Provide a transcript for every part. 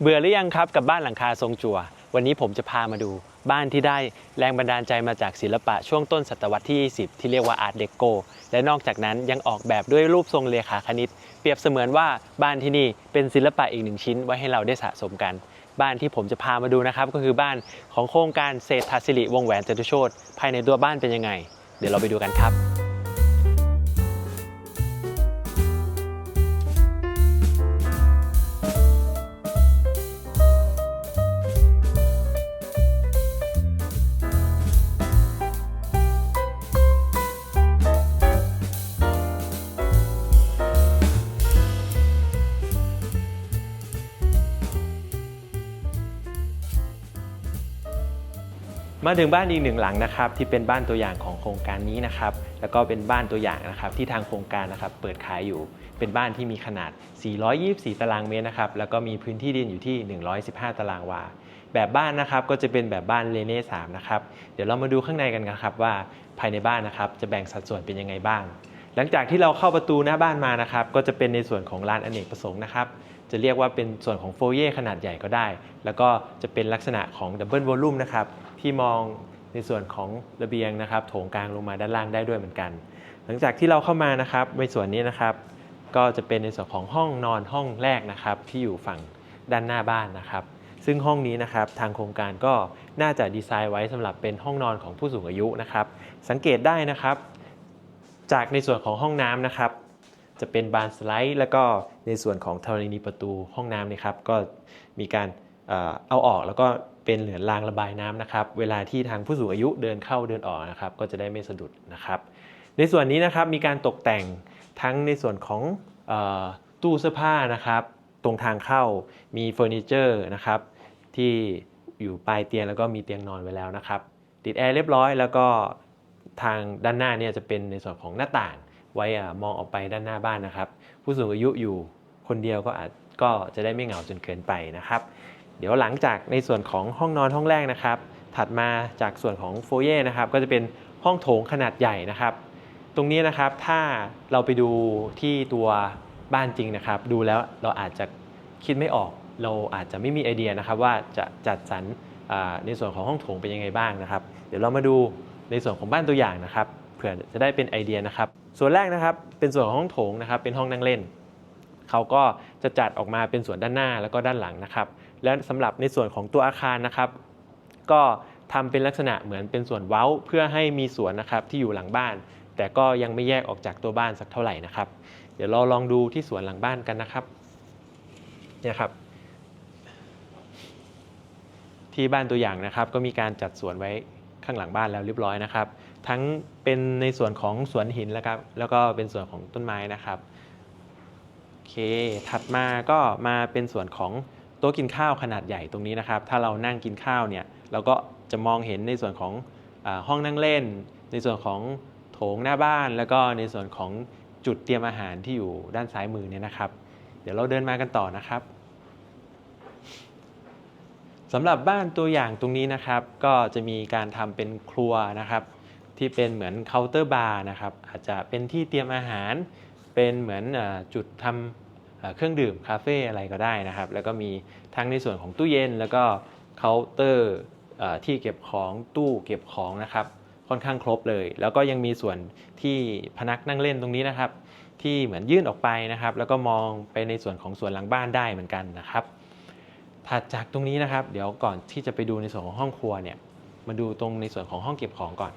เบื่อหรือยังครับกับบ้านหลังคาทรงจั่ว วันนี้ผมจะพามาดูบ้านที่ได้แรงบันดาลใจมาจากศิลปะช่วงต้นศตวรรษที่ 20 ที่เรียกว่าอาร์ตเดโกและนอกจากนั้นยังออกแบบด้วยรูปทรงเลขาคณิต เปรียบเสมือนว่าบ้านที่นี่เป็นศิลปะอีกหนึ่งชิ้นไว้ให้เราได้สะสมกัน บ้านที่ผมจะพามาดูนะครับ ก็คือบ้านของโครงการเศรษฐศิริวงแหวนจตุโชตภายในตัวบ้านเป็นยังไง เดี๋ยวเราไปดูกันครับ มาถึงบ้านอีกหนึ่งหลังนะครับที่เป็นบ้านตัวอย่างของโครงการนี้นะครับแล้วก็เป็นบ้านตัวอย่างนะครับที่ทางโครงการนะครับเปิดขายอยู่ เป็นบ้านที่มีขนาด 424 ตารางเมตรนะครับแล้วก็มีพื้นที่ดินอยู่ที่ 115 ตารางวา แบบบ้านนะครับก็จะเป็นแบบบ้านเลเน่3นะครับเดี๋ยวเรามาดูข้างในกันนะครับว่าภายในบ้านนะครับจะแบ่งสัดส่วนเป็นยังไงบ้าง หลังจากที่เราเข้าประตูหน้าบ้านมานะครับก็จะเป็นในส่วนของลานอเนกประสงค์นะครับ จะเรียกว่าเป็นส่วนของโฟเย่ขนาดใหญ่ก็ได้ แล้วก็จะเป็นลักษณะของดับเบิลวอลลุ่มนะครับที่มองในส่วนของระเบียงนะครับโถงกลางลงมาด้านล่างได้ด้วยเหมือนกัน หลังจากที่เราเข้ามานะครับในส่วนนี้นะครับ ก็จะเป็นในส่วนของห้องนอนห้องแรกนะครับที่อยู่ฝั่งด้านหน้าบ้านนะครับ ซึ่งห้องนี้นะครับทางโครงการก็น่าจะดีไซน์ไว้สำหรับเป็นห้องนอนของผู้สูงอายุนะครับ สังเกตได้นะครับ จากในส่วนของห้องน้ำนะครับ จะเป็นบานสไลด์ แล้วก็ในส่วนของธรณีประตูห้องน้ำนี่ครับ ก็มีการเอาออกแล้วก็เป็นเหลือนรางระบายน้ำนะครับ เวลาที่ทางผู้สูงอายุเดินเข้าเดินออกนะครับ ก็จะได้ไม่สะดุดนะครับ ในส่วนนี้นะครับมีการตกแต่งทั้งในส่วนของอตู้เสื้อผ้านะครับ ตรงทางเข้ามีเฟอร์นิเจอร์นะครับ ที่อยู่ปลายเตียงแล้วก็มีเตียงนอนไว้แล้วนะครับ ติดแอร์เรียบร้อย แล้วก็ทางด้านหน้าเนี่ยจะเป็นในส่วนของหน้าต่าง ไว้อะมองออกไปด้านหน้าบ้านนะครับ ผู้สูงอายุอยู่คนเดียวก็อาจก็จะได้ไม่เหงาจนเกินไปนะครับ เดี๋ยวหลังจากในส่วนของห้องนอนห้องแรกนะครับ ถัดมาจากส่วนของโฟเย่นะครับก็จะเป็นห้องโถงขนาดใหญ่นะครับ ตรงนี้นะครับถ้าเราไปดูที่ตัวบ้านจริงนะครับ ดูแล้วเราอาจจะคิดไม่ออก เราอาจจะไม่มีไอเดียนะครับ ว่าจะจัดสรรอ่าในส่วนของห้องโถงเป็นยังไงบ้างนะครับ เดี๋ยวเรามาดูในส่วนของบ้านตัวอย่างนะครับ เผื่อจะได้เป็นไอเดียนะครับ ส่วนแรกนะครับเป็นส่วนของห้องโถงนะครับ เป็นห้องนั่งเล่น เขาก็จะจัดออกมาเป็นส่วนด้านหน้าแล้วก็ด้านหลังนะครับ และสำหรับในส่วนของตัวอาคารนะครับ ก็ทำเป็นลักษณะเหมือนเป็นส่วนเว้าเพื่อให้มีสวนนะครับที่อยู่หลังบ้าน แต่ก็ยังไม่แยกออกจากตัวบ้านสักเท่าไหร่นะครับ เดี๋ยวเราลองดูที่สวนหลังบ้านกันนะครับเนี่ยครับที่บ้านตัวอย่างนะครับ ก็มีการจัดสวนไว้ข้างหลังบ้านแล้วเรียบร้อยนะครับ ทั้งเป็นในส่วนของสวนหินแล้วครับแล้วก็เป็นส่วนของต้นไม้นะครับโอเค ถัดมาก็มาเป็นส่วนของโต๊ะกินข้าวขนาดใหญ่ตรงนี้นะครับ ถ้าเรานั่งกินข้าวเนี่ยเราก็จะมองเห็นในส่วนของอห้องนั่งเล่น ในส่วนของโถงหน้าบ้าน แล้วก็ในส่วนของจุดเตรียมอาหารที่อยู่ด้านซ้ายมือเนี่ยนะครับ เดี๋ยวเราเดินมากันต่อนะครับสำหรับบ้านตัวอย่างตรงนี้นะครับ ก็จะมีการทำเป็นครัวนะครับ ที่เป็นเหมือนเคาน์เตอร์บาร์นะครับอาจจะเป็นที่เตรียมอาหาร เป็นเหมือนจุดทำเอ่อเครื่องดื่มคาเฟ่อะไรก็ได้นะครับ แล้วก็มีทั้งในส่วนของตู้เย็น แล้วก็เคาน์เตอร์ที่เก็บของตู้เก็บของนะครับค่อนข้างครบเลย แล้วก็ยังมีส่วนที่พนักนั่งเล่นตรงนี้นะครับ ที่เหมือนยื่นออกไปนะครับ แล้วก็มองไปในส่วนของส่วนหลังบ้านได้เหมือนกันนะครับ ถัดจากตรงนี้นะครับ เดี๋ยวก่อนที่จะไปดูในส่วนของห้องครัวเนี่ยมาดูตรงในส่วนของห้องเก็บของก่อน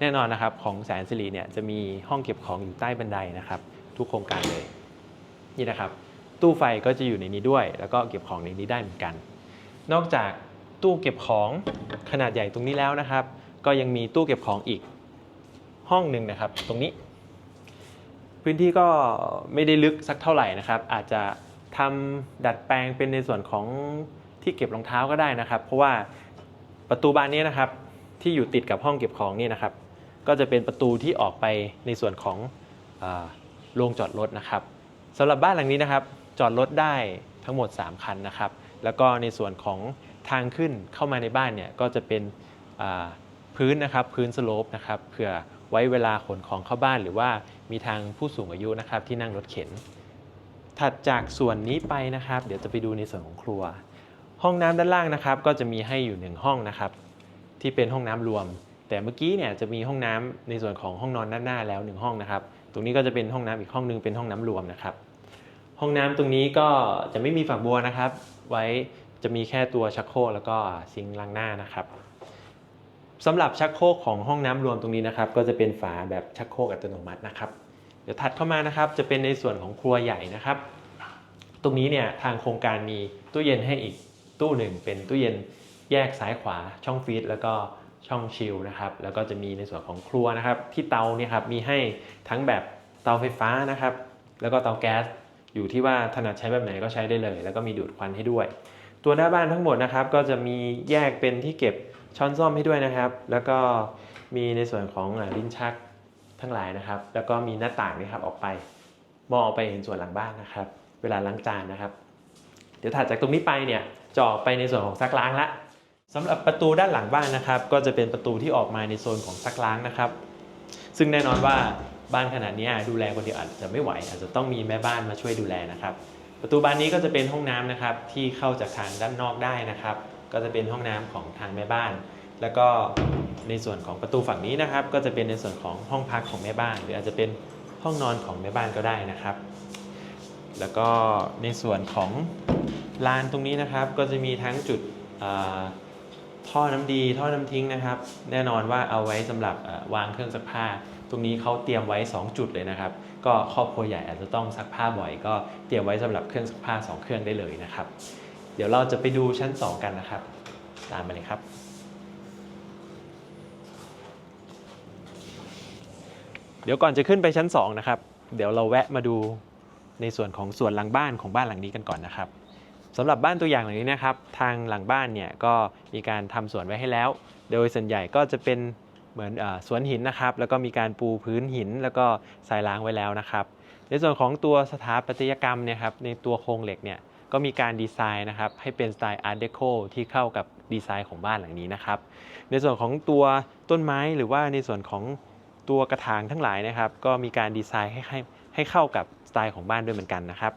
แน่นอนนะครับของแสนสิริเนี่ยจะมีห้องเก็บของอยู่ใต้บันไดนะครับทุกโครงการเลยนี่นะครับ ตู้ไฟก็จะอยู่ในนี้ด้วย แล้วก็เก็บของในนี้ได้เหมือนกัน นอกจากตู้เก็บของขนาดใหญ่ตรงนี้แล้วนะครับ ก็ยังมีตู้เก็บของอีกห้องหนึ่งนะครับ ตรงนี้ พื้นที่ก็ไม่ได้ลึกสักเท่าไหร่นะครับ อาจจะทำดัดแปลงเป็นในส่วนของที่เก็บรองเท้าก็ได้นะครับ เพราะว่าประตูบานนี้นะครับที่อยู่ติดกับห้องเก็บของนี่นะครับ ก็จะเป็นประตูที่ออกไปในส่วนของอโรงจอดรถนะครับสำหรับบ้านหลังนี้นะครับ จอดรถได้ทั้งหมด 3 คันนะครับ แล้วก็ในส่วนของทางขึ้นเข้ามาในบ้านเนี่ยก็จะเป็นพื้นนะครับพื้นสโลปนะครับเผื่อไว้เวลาขนของเข้าบ้านหรือว่ามีทางผู้สูงอายุนะครับที่นั่งรถเข็น ถัดจากส่วนนี้ไปนะครับ เดี๋ยวจะไปดูในส่วนของครัว ห้องน้ำด้านล่างนะครับ ก็จะมีให้อยู่หนึ่งห้องนะครับ ที่เป็นห้องน้ำรวม แต่เมื่อกี้เนี่ยจะมีห้องน้ำในส่วนของห้องนอนด้านหน้าแล้วหนึ่งห้องนะครับ ตรงนี้ก็จะเป็นห้องน้ำอีกห้องหนึงเป็นห้องน้ำรวมนะครับ ห้องน้ำตรงนี้ก็จะไม่มีฝักบัวนะครับ ไว้จะมีแค่ตัวชักโครกแล้วก็ซิงล้างหน้านะครับสำหรับชักโครกของห้องน้ำรวมตรงนี้นะครับ ก็จะเป็นฝาแบบชักโครกอัตโนมัตินะครับเดี๋ยวถัดเข้ามานะครับจะเป็นในส่วนของครัวใหญ่นะครับ ตรงนี้เนี่ยทางโครงการมีตู้เย็นให้อีกตู้หนึ่งเป็นตู้เย็นแยกซ้ายขวาช่องฟรีซแล้วก็ ช่องชิลนะครับ แล้วก็จะมีในส่วนของครัวนะครับ ที่เตาเนี่ยครับมีให้ทั้งแบบเตาไฟฟ้านะครับ แล้วก็เตาแก๊สอยู่ที่ว่าถนัดใช้แบบไหนก็ใช้ได้เลย แล้วก็มีดูดควันให้ด้วย ตัวหน้าบ้านทั้งหมดนะครับ ก็จะมีแยกเป็นที่เก็บช้อนซ่อมให้ด้วยนะครับ แล้วก็มีในส่วนของลิ้นชักทั้งหลายนะครับ แล้วก็มีหน้าต่างนี่ครับออกไป มองออกไปเห็นส่วนหลังบ้านนะครับ เวลาล้างจานนะครับ เดี๋ยวถัดจากตรงนี้ไปเนี่ยจะอไปในส่วนของซักล้างละ สำหรับประตูด้านหลังบ้านนะครับ ก็จะเป็นประตูที่ออกมาในโซนของซักล้างนะครับ ซึ่งแน่นอนว่าบ้านขนาดนี้ดูแลคนเดียวอาจจะไม่ไหว อาจจะต้องมีแม่บ้านมาช่วยดูแลนะครับ ประตูบานนี้ก็จะเป็นห้องน้ำนะครับ ที่เข้าจากทางด้านนอกได้นะครับ ก็จะเป็นห้องน้ำของทางแม่บ้าน แล้วก็ในส่วนของประตูฝั่งนี้นะครับ ก็จะเป็นในส่วนของห้องพักของแม่บ้าน หรืออาจจะเป็นห้องนอนของแม่บ้านก็ได้นะครับ แล้วก็ในส่วนของลานตรงนี้นะครับ ก็จะมีทั้งจุดอ่า ท่อน้ำดีท่อน้ำทิ้งนะครับ แน่นอนว่าเอาไว้สำหรับวางเครื่องซักผ้า ตรงนี้เขาเตรียมไว้ 2 จุดเลยนะครับ ก็ครอบครัวใหญ่อาจจะต้องซักผ้าบ่อย ก็เตรียมไว้สำหรับเครื่องซักผ้า 2 เครื่องได้เลยนะครับ เดี๋ยวเราจะไปดูชั้น 2 กันนะครับ ตามมาเลยครับเดี๋ยวก่อนจะขึ้นไปชั้น 2 นะครับ เดี๋ยวเราแวะมาดูในส่วนของส่วนหลังบ้านของบ้านหลังนี้กันก่อนนะครับ สำหรับบ้านตัวอย่างหลังนี้นะครับ ทางหลังบ้านเนี่ยก็มีการทำสวนไว้ให้แล้ว โดยส่วนใหญ่ก็จะเป็นเหมือนอสวนหินนะครับ แล้วก็มีการปูพื้นหิน แล้วก็ทรายล้างไว้แล้วนะครับ ในส่วนของตัวสถาปัตยกรรมเนี่ยครับในตัวโครงเหล็กเนี่ยก็มีการดีไซน์นะครับให้เป็นสไตล์อาร์ตเดโคที่เข้ากับดีไซน์ของบ้านหลังนี้นะครับ ในส่วนของตัวต้นไม้หรือว่าในส่วนของตัวกระถางทั้งหลายนะครับ ก็มีการดีไซน์ให้ให้ให้เข้ากับสไตล์ของบ้านด้วยเหมือนกันนะครับ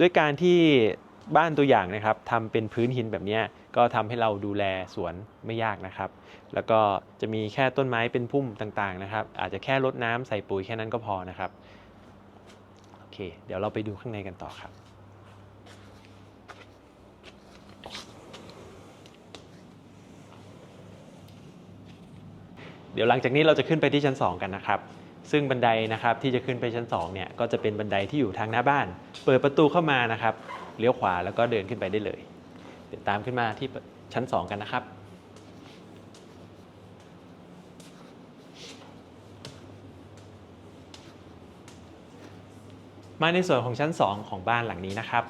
ด้วยการที่ บ้านตัวอย่างนะครับทำเป็นพื้นหินแบบนี้ก็ทำให้เราดูแลสวนไม่ยากนะครับ แล้วก็จะมีแค่ต้นไม้เป็นพุ่มต่างๆนะครับ อาจจะแค่รดน้ำใส่ปุ๋ยแค่นั้นก็พอนะครับโอเค เดี๋ยวเราไปดูข้างในกันต่อครับเดี๋ยวหลังจากนี้เราจะขึ้นไปที่ชั้น 2 กันนะครับ ซึ่งบันไดนะครับที่จะขึ้นไปชั้น2เนี่ยก็จะเป็นบันไดที่อยู่ทางหน้าบ้าน เปิดประตูเข้ามานะครับ เลี้ยวขวาแล้วก็เดินขึ้นไปได้เลย เดี๋ยวตามขึ้นมาที่ชั้น 2 กันนะครับ มาในส่วนของชั้น 2 ของบ้านหลังนี้นะครับ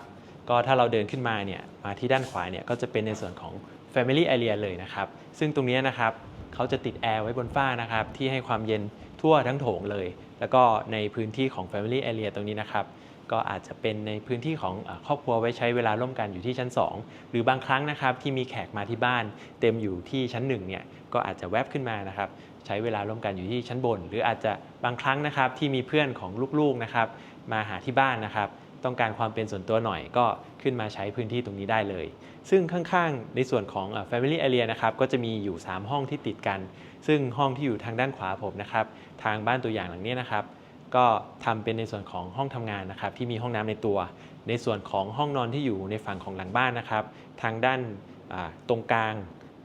ก็ถ้าเราเดินขึ้นมาเนี่ยมาที่ด้านขวาเนี่ยก็จะเป็นในส่วนของ Family Area เลยนะครับ ซึ่งตรงนี้นะครับเขาจะติดแอร์ไว้บนฝ้านะครับ ที่ให้ความเย็นทั่วทั้งโถงเลย แล้วก็ในพื้นที่ของ Family Area ตรงนี้นะครับ ก็อาจจะเป็นในพื้นที่ของครอบครัวไว้ใช้เวลาร่วมกันอยู่ที่ชั้น 2 หรือบางครั้งนะครับที่มีแขกมาที่บ้าน เต็มอยู่ที่ชั้น1เนี่ยก็อาจจะแวบขึ้นมานะครับใช้เวลาร่วมกันอยู่ที่ชั้นบน หรืออาจจะบางครั้งนะครับที่มีเพื่อนของลูกๆนะครับมาหาที่บ้านนะครับต้องการความเป็นส่วนตัวหน่อยก็ขึ้นมาใช้พื้นที่ตรงนี้ได้เลย ซึ่งข้างๆ ในส่วนของ Family Area นะครับก็จะมีอยู่ 3 ห้องที่ติดกัน ซึ่งห้องที่อยู่ทางด้านขวาผมนะครับ ทางบ้านตัวอย่างหลังนี้นะครับ ก็ทำเป็นในส่วนของห้องทำงานนะครับที่มีห้องน้ำในตัว ในส่วนของห้องนอนที่อยู่ในฝั่งของหลังบ้านนะครับ ทางด้านตรงกลาง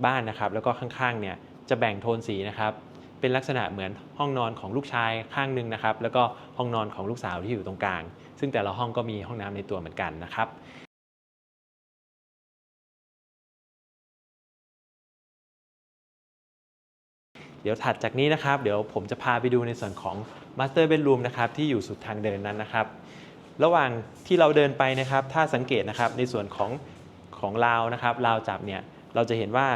บ้านนะครับ แล้วก็ข้างๆเนี่ยจะแบ่งโทนสีนะครับเป็นลักษณะเหมือนห้องนอนของลูกชายข้างหนึ่งนะครับ แล้วก็ห้องนอนของลูกสาวที่อยู่ตรงกลาง ซึ่งแต่ละห้องก็มีห้องน้ำในตัวเหมือนกันนะครับเดี๋ยวถัดจากนี้นะครับ เดี๋ยวผมจะพาไปดูในส่วนของ Master Bedroom นะครับที่อยู่สุดทางเดินนั้นนะครับ ระหว่างที่เราเดินไปนะครับ ถ้าสังเกตนะครับในส่วนของของราวนะครับราวจับเนี่ยเราจะเห็นว่า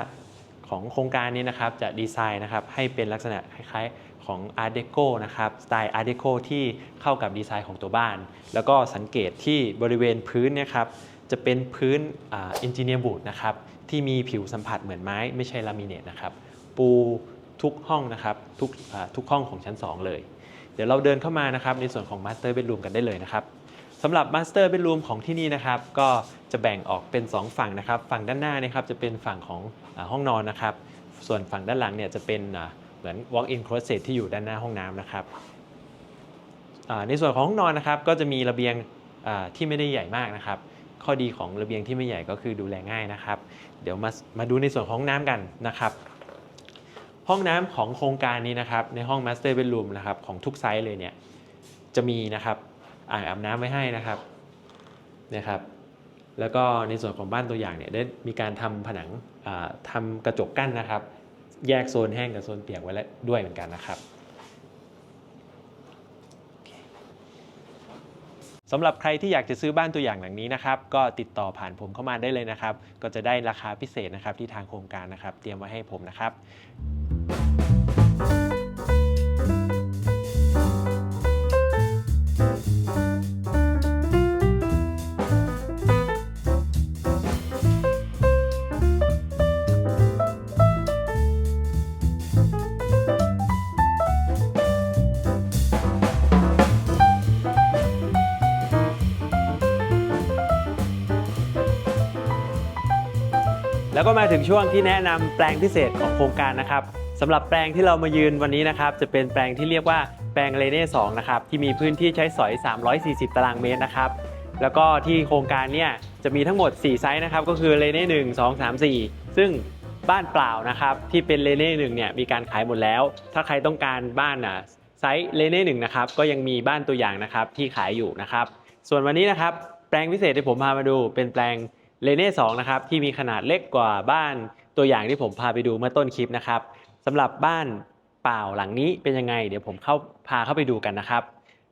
ของโครงการนี้นะครับจะดีไซน์นะครับให้เป็นลักษณะคล้ายๆของ Art Deco นะครับสไตล์ Art Deco ที่เข้ากับดีไซน์ของตัวบ้าน แล้วก็สังเกตที่บริเวณพื้นเนี่ยครับจะเป็นพื้นอ่า Engineer Wood นะครับที่มีผิวสัมผัสเหมือนไม้ไม่ใช่ลามิเนตนะครับปูทุกห้องนะครับทุกทุกห้องของชั้น 2 เลย เดี๋ยวเราเดินเข้ามานะครับในส่วนของ Master Bedroom กันได้เลยนะครับสำหรับ Master Bedroom ของที่นี่นะครับก็จะแบ่งออกเป็น 2 ฝั่งนะครับ ฝั่งด้านหน้านะครับจะเป็นฝั่งของอห้องนอนนะครับ ส่วนฝั่งด้านหลังเนี่ยจะเป็นเหมือน walk-in closet ที่อยู่ด้านหน้าห้องน้ำนะครับในส่วนของห้องนอนนะครับก็จะมีระเบียงที่ไม่ได้ใหญ่มากนะครับ ข้อดีของระเบียงที่ไม่ใหญ่ก็คือดูแลง่ายนะครับ เดี๋ยวมามาดูในส่วนของห้องน้ำกันนะครับ ห้องน้ำของโครงการนี้นะครับในห้อง Master Bedroom นะครับของทุกไซส์เลยเนี่ยจะมีนะครับอ่างอาบน้ำไว้ให้นะครับนะครับ แล้วก็ในส่วนของบ้านตัวอย่างเนี่ยได้มีการทำผนังอ่าทำกระจกกั้นนะครับ แยกโซนแห้งกับโซนเปียกไว้แล้วด้วยเหมือนกันนะครับสำหรับใครที่อยากจะซื้อบ้านตัวอย่างหลังนี้นะครับก็ติดต่อผ่านผมเข้ามาได้เลยนะครับ ก็จะได้ราคาพิเศษนะครับที่ทางโครงการนะครับ เตรียมไว้ให้ผมนะครับ แล้วก็มาถึงช่วงที่แนะนำแปลงพิเศษของโครงการนะครับสำหรับแปลงที่เรามายืนวันนี้นะครับ จะเป็นแปลงที่เรียกว่าแปลงเรเน่2นะครับที่มีพื้นที่ใช้สอย 340 ตารางเมตรนะครับแล้วก็ที่โครงการเนี่ยจะมีทั้งหมด 4 ไซส์นะครับก็คือเรเน่1 2 3 4ซึ่งบ้านเปล่านะครับที่เป็นเรเน่1เนี่ยมีการขายหมดแล้ว ถ้าใครต้องการบ้านอะไซส์เรเน่1นะครับก็ยังมีบ้านตัวอย่างนะครับที่ขายอยู่นะครับส่วนวันนี้นะครับแปลงพิเศษที่ผมพามาดูเป็นแปลง เลเน่2นะครับที่มีขนาดเล็กกว่าบ้านตัวอย่างที่ผมพาไปดูเมื่อต้นคลิปนะครับสำหรับบ้านเปล่าหลังนี้เป็นยังไง เดี๋ยวผมเข้าพาเข้าไปดูกันนะครับ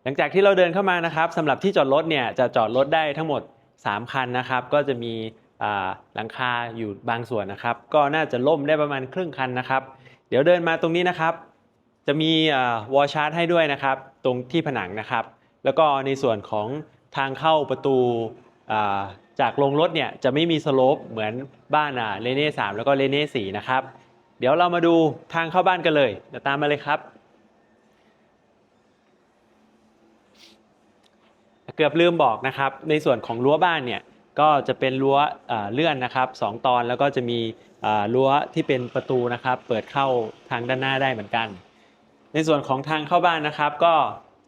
หลังจากที่เราเดินเข้ามานะครับสำหรับที่จอดรถเนี่ยจะจอดรถได้ทั้งหมด 3 คันนะครับ ก็จะมีหลังคาอยู่บางส่วนนะครับ ก็น่าจะล่มได้ประมาณครึ่งคันนะครับ เดี๋ยวเดินมาตรงนี้นะครับ จะมีวอลชาร์ตให้ด้วยนะครับ ตรงที่ผนังนะครับ แล้วก็ในส่วนของทางเข้าประตู จากลงรถเนี่ยจะไม่มีสโลปเหมือนบ้านอ่าเลเน่สามแล้วก็เลเน่สี่นะครับ เดี๋ยวเรามาดูทางเข้าบ้านกันเลยเดี๋ยวตามมาเลยครับ เกือบลืมบอกนะครับ ในส่วนของรั้วบ้านเนี่ยก็จะเป็นรั้วเอ่อเลื่อนนะครับสองตอนแล้วก็จะมีเอ่อรั้วที่เป็นประตูนะครับ เปิดเข้าทางด้านหน้าได้เหมือนกัน ในส่วนของทางเข้าบ้านนะครับ ก็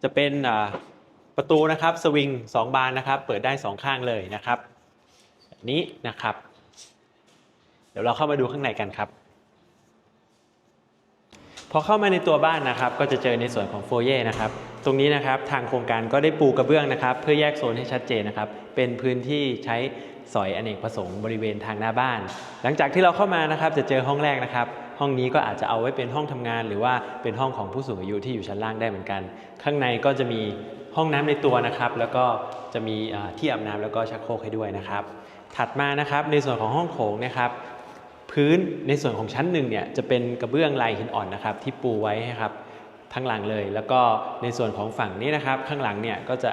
จะเป็นเอ่อประตูนะครับสวิงสองบานนะครับ เปิดได้สองข้างเลยนะครับ นี้นะครับ เดี๋ยวเราเข้ามาดูข้างในกันครับ พอเข้ามาในตัวบ้านนะครับ ก็จะเจอในส่วนของโฟเย่นะครับ ตรงนี้นะครับทางโครงการก็ได้ปูกระเบื้องนะครับ เพื่อแยกโซนให้ชัดเจนนะครับ เป็นพื้นที่ใช้สอยอเนกประสงค์บริเวณทางหน้าบ้าน หลังจากที่เราเข้ามานะครับ จะเจอห้องแรกนะครับห้องนี้ก็อาจจะเอาไว้เป็นห้องทำงาน หรือว่าเป็นห้องของผู้สูงอายุที่อยู่ชั้นล่างได้เหมือนกัน ข้างในก็จะมีห้องน้ำในตัวนะครับ แล้วก็จะมีที่อาบน้ำแล้วก็ชักโครกให้ด้วยนะครับ ถัดมานะครับในส่วนของห้องโถงนะครับพื้นในส่วนของชั้นหนึ่งเนี่ยจะเป็นกระเบื้องลายหินอ่อนนะครับที่ปูไว้ครับทั้งหลังเลย แล้วก็ในส่วนของฝั่งนี้นะครับข้างหลังเนี่ยก็จะ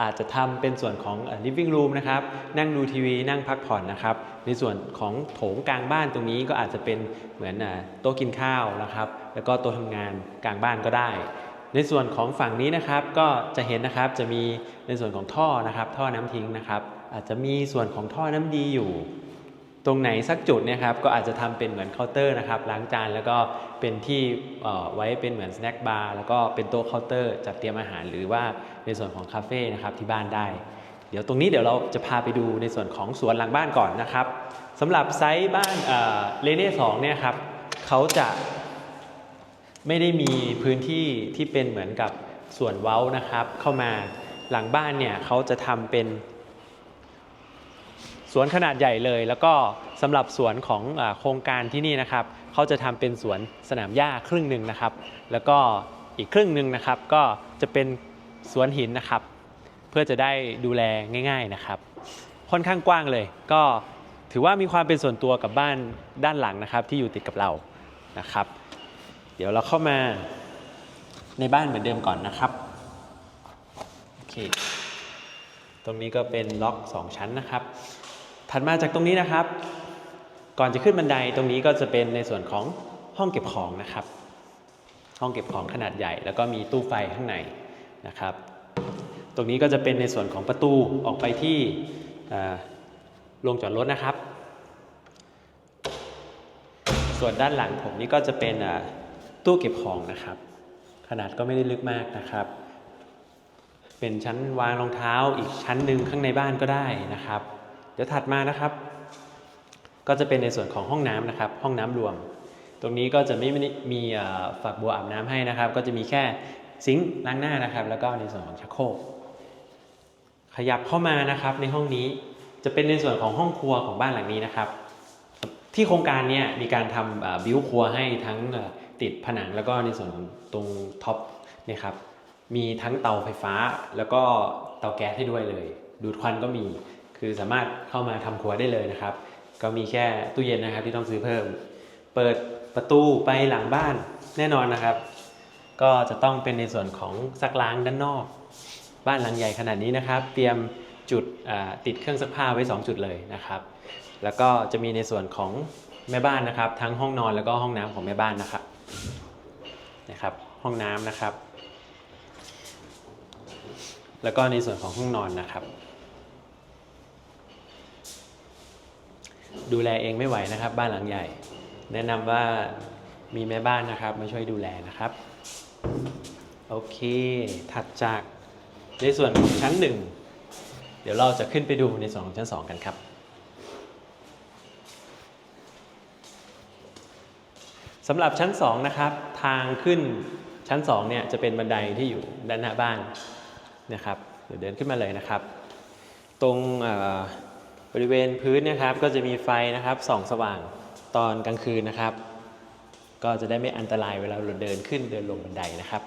อาจจะทำเป็นส่วนของเอ่อ living room นะครับนั่งดูทีวีนั่งพักผ่อนนะครับในส่วนของโถงกลางบ้านตรงนี้ก็อาจจะเป็นเหมือนโต๊ะกินข้าวนะครับแล้วก็โต๊ะทำงานกลางบ้านก็ได้ ในส่วนของฝั่งนี้นะครับก็จะเห็นนะครับจะมีในส่วนของท่อนะครับท่อน้ำทิ้งนะครับ อาจจะมีส่วนของท่อน้ำดีอยู่ ตรงไหนสักจุดเนะครับก็อาจจะทำเป็นเหมือนเคาน์เตอร์นะครับล้างจานแล้วก็เป็นที่ไว้เป็นเหมือนสแน็คบาร์แล้วก็เป็นโต๊ะเคาน์เตอร์จัดเตรียมอาหารหรือว่าในส่วนของคาเฟ่นะครับที่บ้านได้ เดี๋ยวตรงนี้เดี๋ยวเราจะพาไปดูในส่วนของสวนหลังบ้านก่อนนะครับสำหรับไซส์บ้านเลเน่สองเนี่ยครับเขาจะไม่ได้มีพื้นที่ที่เป็นเหมือนกับส่วนเว้านะครับ เข้ามาหลังบ้านเนี่ยเขาจะทำเป็น สวนขนาดใหญ่เลย แล้วก็สำหรับสวนของอโครงการที่นี่นะครับเขาจะทำเป็นสวนสนามหญ้าครึ่งหนึ่งนะครับ แล้วก็อีกครึ่งหนึ่งนะครับ ก็จะเป็นสวนหินนะครับ เพื่อจะได้ดูแลง่าย ๆนะครับ ค่อนข้างกว้างเลย ก็ถือว่ามีความเป็นส่วนตัวกับบ้านด้านหลังนะครับ ที่อยู่ติดกับเรานะครับ เดี๋ยวเราเข้ามาในบ้านเหมือนเดิมก่อนนะครับโอเคตรงนี้ก็เป็นล็อก 2 ชั้นนะครับ ถัดมาจากตรงนี้นะครับ ก่อนจะขึ้นบันไดตรงนี้ก็จะเป็นในส่วนของห้องเก็บของนะครับ ห้องเก็บของขนาดใหญ่ แล้วก็มีตู้ไฟข้างในนะครับ ตรงนี้ก็จะเป็นในส่วนของประตูออกไปที่โรงจอดรถนะครับ ส่วนด้านหลังผมนี่ก็จะเป็นตู้เก็บของนะครับ ขนาดก็ไม่ได้ลึกมากนะครับ เป็นชั้นวางรองเท้าอีกชั้นหนึ่งข้างในบ้านก็ได้นะครับ เดี๋ยวถัดมานะครับ ก็จะเป็นในส่วนของห้องน้ำนะครับ ห้องน้ำรวม ตรงนี้ก็จะไม่มีฝักบัวอาบน้ำให้นะครับ ก็จะมีแค่ซิงค์ล้างหน้านะครับ แล้วก็ในส่วนของชักโครกขยับเข้ามานะครับในห้องนี้จะเป็นในส่วนของห้องครัวของบ้านหลังนี้นะครับ ที่โครงการนี้มีการทำบิวครัวให้ทั้งติดผนังแล้วก็ในส่วนของตรงท็อปนี่ครับมีทั้งเตาไฟฟ้า แล้วก็เตาแก๊สให้ด้วยเลย ดูดควันก็มี คือสามารถเข้ามาทำครัวได้เลยนะครับ ก็มีแค่ตู้เย็นนะครับที่ต้องซื้อเพิ่ม เปิดประตูไปหลังบ้านแน่นอนนะครับ ก็จะต้องเป็นในส่วนของซักล้างด้านนอก บ้านหลังใหญ่ขนาดนี้นะครับ เตรียมจุดติดเครื่องซักผ้าไว้ 2 จุดเลยนะครับ แล้วก็จะมีในส่วนของแม่บ้านนะครับ ทั้งห้องนอนแล้วก็ห้องน้ำของแม่บ้านนะครับนะครับ ห้องน้ำนะครับ แล้วก็ในส่วนของห้องนอนนะครับ ดูแลเองไม่ไหวนะครับ บ้านหลังใหญ่ แนะนำว่ามีแม่บ้านนะครับมาช่วยดูแลนะครับ โอเค ถัดจากในส่วนของชั้นหนึ่งเดี๋ยวเราจะขึ้นไปดูในส่วนของชั้นสองกันครับสำหรับชั้น2นะครับทางขึ้นชั้น2เนี่ยจะเป็นบันไดที่อยู่ด้านหน้าบ้านนะครับเดี๋ยวเดินขึ้นมาเลยนะครับ ตรง บริเวณพื้นนะครับก็จะมีไฟนะครับส่องสว่างตอนกลางคืนนะครับ ก็จะได้ไม่อันตรายเวลาเราเดินขึ้นเดินลงบันไดนะครับ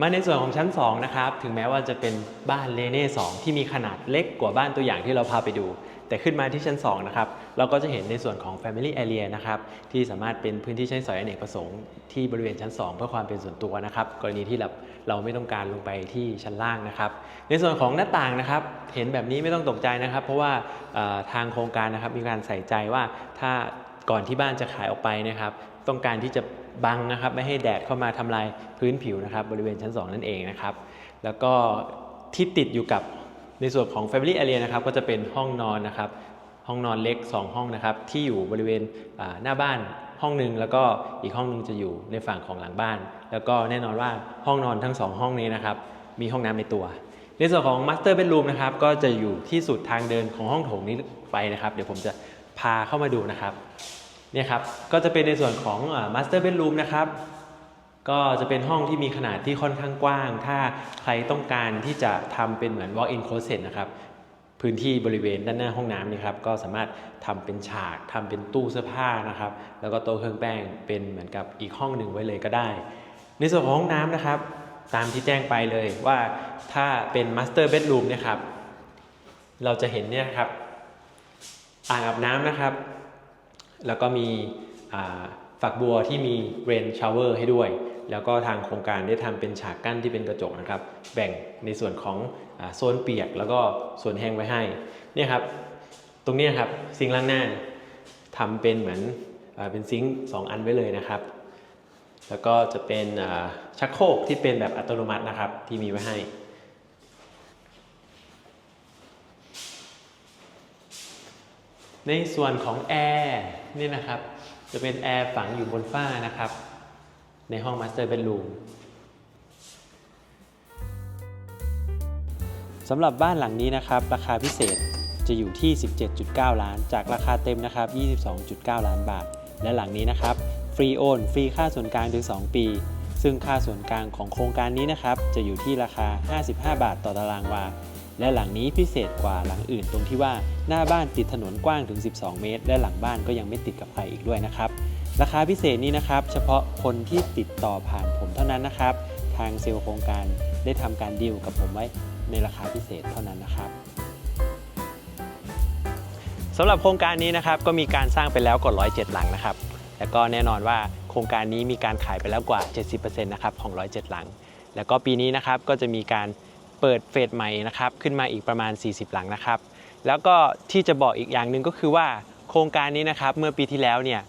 มาในส่วนของชั้น2นะครับถึงแม้ว่าจะเป็นบ้านเลเน่2ที่มีขนาดเล็กกว่าบ้านตัวอย่างที่เราพาไปดู แต่ขึ้นมาที่ชั้น2นะครับเราก็จะเห็นในส่วนของ Family Area นะครับที่สามารถเป็นพื้นที่ใช้สอยอเนกประสงค์ที่บริเวณชั้น 2 เพื่อความเป็นส่วนตัวนะครับกรณีที่เราเราไม่ต้องการลงไปที่ชั้นล่างนะครับ ในส่วนของหน้าต่างนะครับเห็นแบบนี้ไม่ต้องตกใจนะครับ เพราะว่าทางโครงการนะครับมีการใส่ใจว่าถ้าก่อนที่บ้านจะขายออกไปนะครับ ต้องการที่จะบังนะครับไม่ให้แดดเข้ามาทำลายพื้นผิวนะครับบริเวณชั้น 2 นั่นเองนะครับแล้วก็ที่ติดอยู่กับ ในส่วนของ Family Area นะครับก็จะเป็นห้องนอนนะครับ ห้องนอนเล็ก 2 ห้องนะครับ ที่อยู่บริเวณหน้าบ้านห้องหนึ่งแล้วก็อีกห้องนึงจะอยู่ในฝั่งของหลังบ้าน แล้วก็แน่นอนว่าห้องนอนทั้ง 2 ห้องนี้นะครับ มีห้องน้ำในตัว ในส่วนของ Master Bedroom นะครับก็จะอยู่ที่สุดทางเดินของห้องโถงนี้ไปนะครับ เดี๋ยวผมจะพาเข้ามาดูนะครับเนี่ยครับก็จะเป็นในส่วนของมาสเตอร์เบดรูมนะครับ ก็จะเป็นห้องที่มีขนาดที่ค่อนข้างกว้าง ถ้าใครต้องการที่จะทำเป็นเหมือน walk-in closet นะครับ พื้นที่บริเวณด้านหน้าห้องน้ำนี่ครับ ก็สามารถทำเป็นฉากทำเป็นตู้เสื้อผ้านะครับ แล้วก็โต๊ะเครื่องแป้งเป็นเหมือนกับอีกห้องหนึ่งไว้เลยก็ได้ ในส่วนของห้องน้ำนะครับ ตามที่แจ้งไปเลยว่าถ้าเป็นมาสเตอร์เบดรูมเนี่ยครับ เราจะเห็นเนี่ยครับ อ่างอาบน้ำนะครับ แล้วก็มีอ่า ฝักบัวที่มีเรนชาวเวอร์ให้ด้วย แล้วก็ทางโครงการได้ทำเป็นฉากกั้นที่เป็นกระจกนะครับ แบ่งในส่วนของอโซนเปียก แล้วก็โซนแห้งไว้ให้เนี่ยครับตรงนี้ครับซิงค์ล้างหน้าทำเป็นเหมือนอเป็นซิงค์สองอันไว้เลยนะครับ แล้วก็จะเป็นชักโครกที่เป็นแบบอัตโนมัตินะครับที่มีไว้ให้ในส่วนของแอร์นี่นะครับ จะเป็นแอร์ฝังอยู่บนฝ้านะครับ ในห้อง Master Bedroom สำหรับบ้านหลังนี้นะครับ ราคาพิเศษจะอยู่ที่ 17.9 ล้าน จากราคาเต็มนะครับ 22.9 ล้านบาท และหลังนี้นะครับ ฟรีโอน ฟรีค่าส่วนกลางถึง 2 ปี ซึ่งค่าส่วนกลางของโครงการนี้นะครับ จะอยู่ที่ราคา 55 บาทต่อตารางวา และหลังนี้พิเศษกว่าหลังอื่นตรงที่ว่าหน้าบ้านติดถนนกว้างถึง 12 เมตร และหลังบ้านก็ยังไม่ติดกับใครอีกด้วยนะครับ ราคาพิเศษนี้นะครับ เฉพาะคนที่ติดต่อผ่านผมเท่านั้นนะครับ ทางเซลล์โครงการได้ทำการดีลกับผมไว้ในราคาพิเศษเท่านั้นนะครับสำหรับโครงการนี้นะครับก็มีการสร้างไปแล้วกว่า107 หลังนะครับ แล้วก็แน่นอนว่าโครงการนี้มีการขายไปแล้วกว่า 70%นะครับของ 107 หลัง แล้วก็ปีนี้นะครับก็จะมีการ เปิดเฟสใหม่นะครับขึ้นมาอีกประมาณ 40 หลังนะครับ แล้วก็ที่จะบอกอีกอย่างหนึ่งก็คือว่าโครงการนี้นะครับเมื่อปีที่แล้วเนี่ย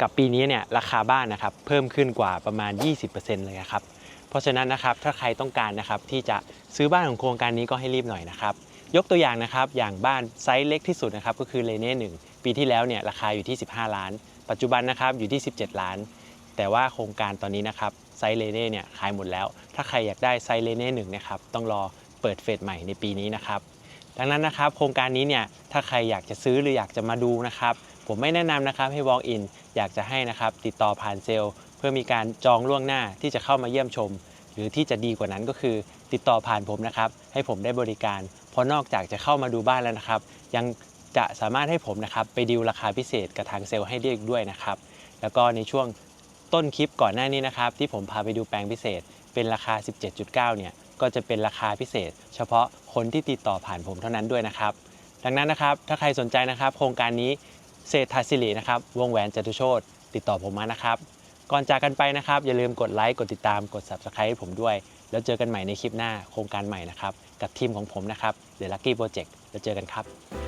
กับปีนี้เนี่ยราคาบ้านนะครับเพิ่มขึ้นกว่าประมาณ 20%เลยครับเพราะฉะนั้นนะครับถ้าใครต้องการนะครับที่จะซื้อบ้านของโครงการนี้ก็ให้รีบหน่อยนะครับยกตัวอย่างนะครับอย่างบ้านไซส์เล็กที่สุดนะครับก็คือเลเน่หนึ่งปีที่แล้วเนี่ยราคาอยู่ที่ 15 ล้าน ปัจจุบันนะครับอยู่ที่ 17 ล้าน แต่ว่าโครงการตอนนี้นะครับ ไซส์เลเน่เนี่ยขายหมดแล้ว ถ้าใครอยากได้ไซส์เลเน่หนึ่งนะครับต้องรอเปิดเฟสใหม่ในปีนี้นะครับดังนั้นนะครับโครงการนี้เนี่ยถ้าใครอยากจะซื้อหรืออยากจะมาดูนะครับผมไม่แนะนำนะครับให้ walk in อยากจะให้นะครับติดต่อผ่านเซลล์ เพื่อมีการจองล่วงหน้าที่จะเข้ามาเยี่ยมชม หรือที่จะดีกว่านั้นก็คือ ติดต่อผ่านผมนะครับให้ผมได้บริการ เพราะนอกจากจะเข้ามาดูบ้านแล้วนะครับ ยังจะสามารถให้ผมนะครับไปดีลราคาพิเศษกับทางเซลล์ให้ได้อีกด้วยนะครับแล้วก็ในช่วง ต้นคลิปก่อนหน้านี้นะครับ ที่ผมพาไปดูแปลงพิเศษ เป็นราคา 17.9 เนี่ย ก็จะเป็นราคาพิเศษ เฉพาะคนที่ติดต่อผ่านผมเท่านั้นด้วยนะครับ ดังนั้นนะครับ ถ้าใครสนใจนะครับ โครงการนี้เศรษฐาสิรินะครับ วงแหวนจตุโชตติดต่อผมมานะครับ ก่อนจากกันไปนะครับ อย่าลืมกดไลค์ กดติดตาม กด subscribe ให้ผมด้วย แล้วเจอกันใหม่ในคลิปหน้า โครงการใหม่นะครับ กับทีมของผมนะครับ The Lucky Project แล้วเจอกันครับ